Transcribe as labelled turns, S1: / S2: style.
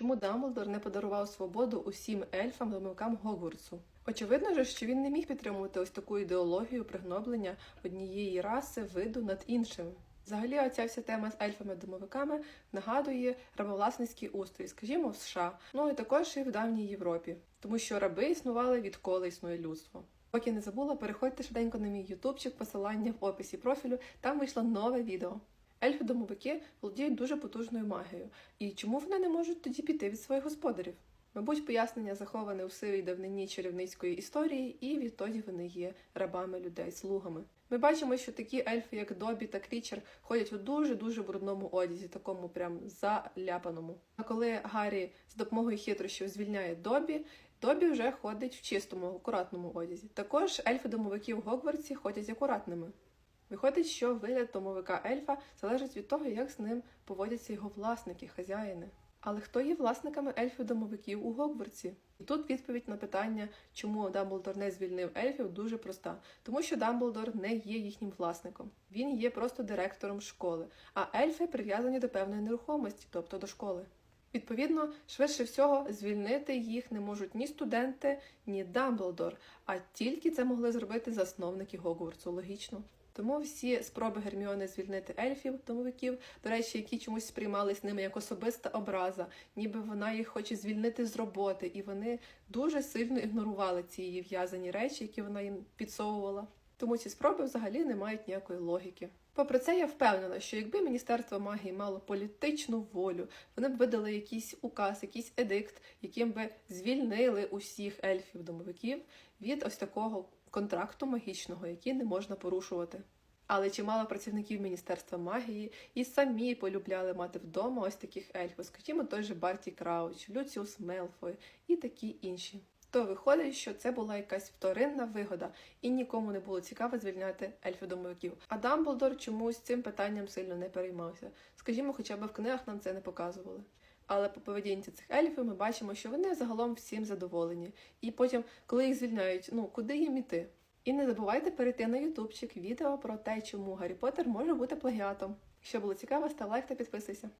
S1: Чому Дамблдор не подарував свободу усім ельфам домовикам Гогвартсу? Очевидно ж, що він не міг підтримувати ось таку ідеологію пригноблення однієї раси виду над іншими. Взагалі, оця вся тема з ельфами-домовиками нагадує рабовласницький устрій, скажімо, в США, ну і також і в давній Європі, тому що раби існували відколи існує людство. Поки не забула, переходьте швиденько на мій ютубчик, посилання в описі профілю, там вийшло нове відео. Ельфи-домовики володіють дуже потужною магією. І чому вони не можуть тоді піти від своїх господарів? Мабуть, пояснення заховане у сивій давнині чарівницької історії, і відтоді вони є рабами людей, слугами. Ми бачимо, що такі ельфи, як Добі та Крічер, ходять у дуже-дуже брудному одязі, такому прям заляпаному. А коли Гаррі з допомогою хитрощів звільняє Добі, Добі вже ходить в чистому, акуратному одязі. Також ельфи-домовики в Гогвартсі ходять акуратними. Виходить, що вигляд домовика ельфа залежить від того, як з ним поводяться його власники, хазяїни. Але хто є власниками ельфів-домовиків у Гогвартсі? І тут відповідь на питання, чому Дамблдор не звільнив ельфів, дуже проста. Тому що Дамблдор не є їхнім власником. Він є просто директором школи, а ельфи прив'язані до певної нерухомості, тобто до школи. Відповідно, швидше всього, звільнити їх не можуть ні студенти, ні Дамблдор, а тільки це могли зробити засновники Гогвартсу. Логічно. Тому всі спроби Герміони звільнити ельфів, домовиків, до речі, які чомусь сприймались ними як особиста образа, ніби вона їх хоче звільнити з роботи, і вони дуже сильно ігнорували ці її в'язані речі, які вона їм підсовувала. Тому ці спроби взагалі не мають ніякої логіки. Попри це, я впевнена, що якби Міністерство магії мало політичну волю, вони б видали якийсь указ, якийсь едикт, яким би звільнили усіх ельфів-домовиків від ось такого контракту магічного, який не можна порушувати. Але чимало працівників Міністерства магії і самі полюбляли мати вдома ось таких ельфів, скажімо, той же Барті Крауч, Люціус Мелфой і такі інші. То виходить, що це була якась вторинна вигода, і нікому не було цікаво звільняти ельфів-домовиків. А Дамблдор чомусь цим питанням сильно не переймався. Скажімо, хоча б в книгах нам це не показували. Але по поведінці цих ельфів ми бачимо, що вони загалом всім задоволені. І потім, коли їх звільняють, ну куди їм іти? І не забувайте перейти на ютубчик відео про те, чому Гаррі Поттер може бути плагіатом. Якщо було цікаво, став лайк та підписуйся.